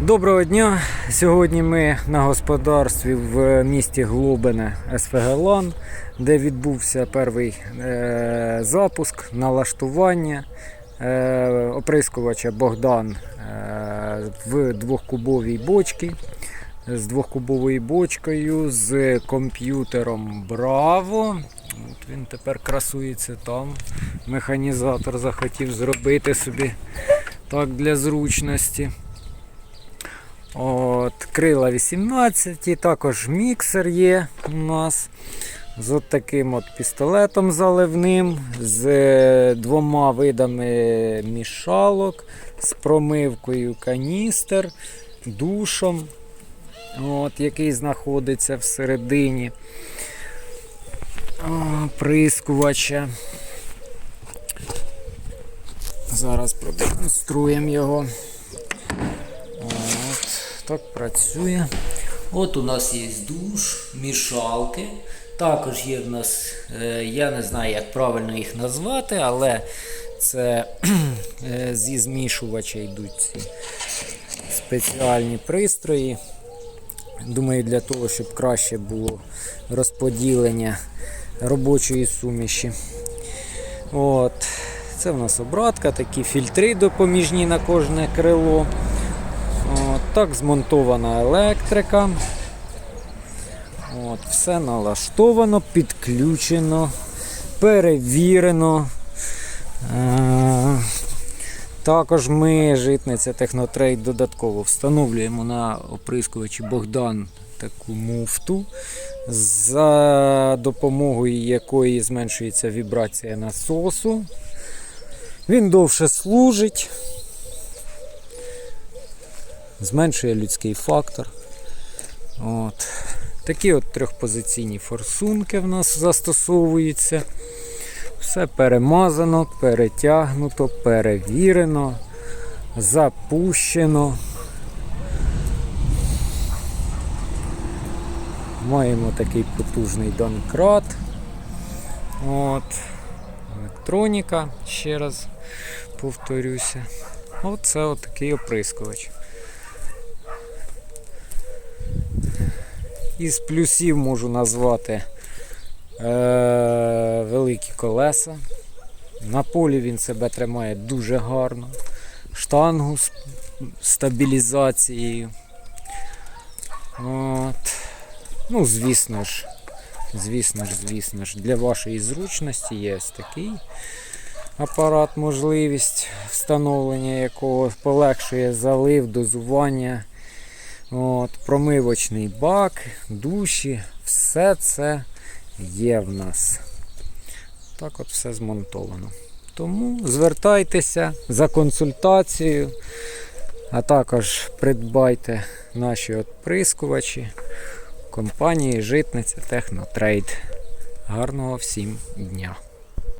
Доброго дня! Сьогодні ми на господарстві в місті Глобине СФГЛАН, де відбувся перший е, запуск, налаштування е, оприскувача Богдан е, в двохкубовій бочці. З двохкубовою бочкою, з комп'ютером Браво. От він тепер красується там. Механізатор захотів зробити собі так для зручності. От, крила 18, і також міксер є у нас з от таким от пістолетом заливним, з е, двома видами мішалок, з промивкою каністер, душом, от, який знаходиться всередині прискувача. Зараз продемонструємо його. Так працює. От у нас є душ, мішалки. Також є в нас, е, я не знаю, як правильно їх назвати, але це е, зі змішувача йдуть ці спеціальні пристрої. Думаю, для того, щоб краще було розподілення робочої суміші. От. Це в нас обратка, такі фільтри допоміжні на кожне крило. От, так змонтована електрика. От, все налаштовано, підключено, перевірено. Е, також ми, житниця Технотрейд, додатково встановлюємо на оприскувачі Богдан таку муфту, за допомогою якої зменшується вібрація насосу. Він довше служить зменшує людський фактор. От. Такі от трьохпозиційні форсунки в нас застосовуються. Все перемазано, перетягнуто, перевірено, запущено. Маємо такий потужний донкрат. От. Електроніка, ще раз повторюся. Оце от такий оприскувач. Із плюсів можу назвати е, великі колеса. На полі він себе тримає дуже гарно. Штангу з стабілізацією. От. Ну, звісно ж, звісно ж, звісно ж, для вашої зручності є такий апарат, можливість встановлення якого полегшує залив, дозування. От, Промивочний бак, душі, все це є в нас. Так от все змонтовано. Тому звертайтеся за консультацією, а також придбайте наші от прискувачі компанії Житниця Технотрейд. Гарного всім дня!